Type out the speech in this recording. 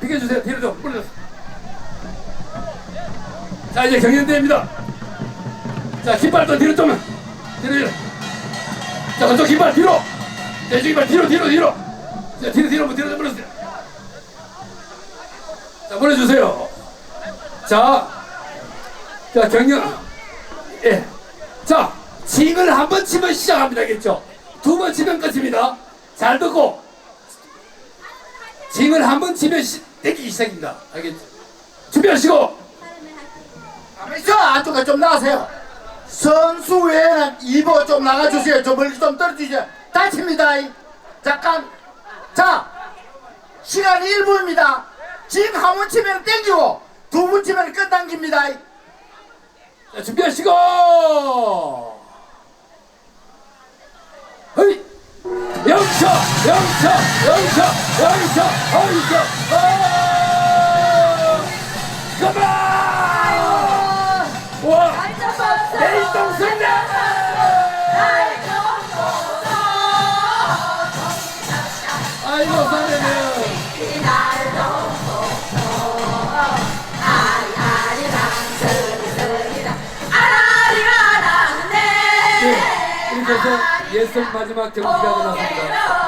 비켜주세요. 뒤로 좀 물러서. 자 이제 경연대회입니다. 자 깃발도 뒤로 좀 뒤로 뒤로. 자 그쪽 깃발 뒤로. 자 깃발 뒤로 뒤로 뒤로. 자 뒤로 뒤로 뒤로 좀 물러주세요. 자 물러주세요. 자, 자 경연. 예. 자 징을 한 번 치면 시작합니다. 알겠죠? 두 번 치면 끝입니다. 잘 듣고 징을 한번 치면 시, 땡기기 시작입니다. 알겠죠? 준비하시고 저 안쪽에 좀 나가세요. 선수 외에는 2보 좀 나가주세요. 저 멀리 좀 떨어지세요. 다칩니다. 잠깐. 자, 시간 1분입니다. 지금 한번 치면 땡기고 두번 치면 끝당깁니다. 자, 준비하시고 헤이 영차 영차 영차 영차 아 가만 와! 대인동승대 아이고 사랑해요 해서 예선 마지막 경기가 끝났습니다